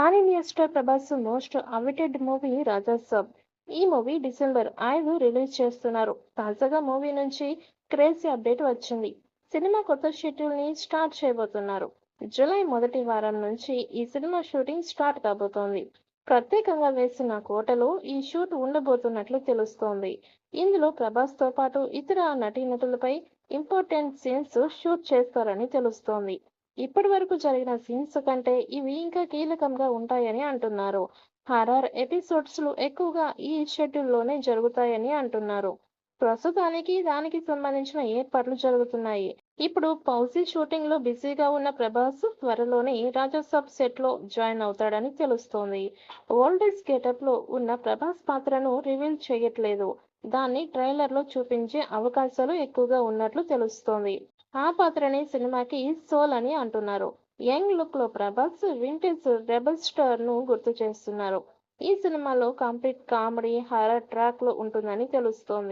Pan India star Prabhas most awaited movie Rajasaab ఈ movie December ఐదు release చేస్తున్నారు. తాజాగా మూవీ నుంచి క్రేజీ అప్డేట్ వచ్చింది. సినిమా కొత్త షెడ్యూల్ని స్టార్ట్ చేయబోతున్నారు. జూలై మొదటి వారం నుంచి ఈ సినిమా షూటింగ్ స్టార్ట్ కాబోతోంది. ప్రత్యేకంగా వేసిన కోటలో ఈ షూట్ ఉండబోతున్నట్లు తెలుస్తోంది. ఇందులో ప్రభాస్తో పాటు ఇతర నటీనటులపై ఇంపార్టెంట్ సీన్స్ షూట్ చేస్తారని తెలుస్తోంది. ఇప్పటి వరకు జరిగిన సీన్స్ కంటే ఇవి ఇంకా కీలకంగా ఉంటాయని అంటున్నారు. హారర్ ఎపిసోడ్స్ ఎక్కువగా ఈ షెడ్యూల్లోనే జరుగుతాయని అంటున్నారు. ప్రస్తుతానికి దానికి సంబంధించిన ఏర్పాట్లు జరుగుతున్నాయి. ఇప్పుడు పౌజీ షూటింగ్లో బిజీగా ఉన్న ప్రభాస్ త్వరలోనే రాజాసాబ్ సెట్లో జాయిన్ అవుతాడని తెలుస్తోంది. ఓల్డేజ్ గెటప్లో ఉన్న ప్రభాస్ పాత్రను రివీల్ చేయట్లేదు. దాన్ని ట్రైలర్లో చూపించే అవకాశాలు ఎక్కువగా ఉన్నట్లు తెలుస్తోంది. ఆ పాత్రని సినిమాకి సోల్ అని అంటున్నారు. యంగ్ లుక్లో ప్రభాస్ వింటేజ్ రెబల్ స్టార్ను గుర్తు చేస్తున్నారు. ఈ సినిమాలో కంప్లీట్ కామెడీ హారర్ ట్రాక్లో ఉంటుందని తెలుస్తోంది.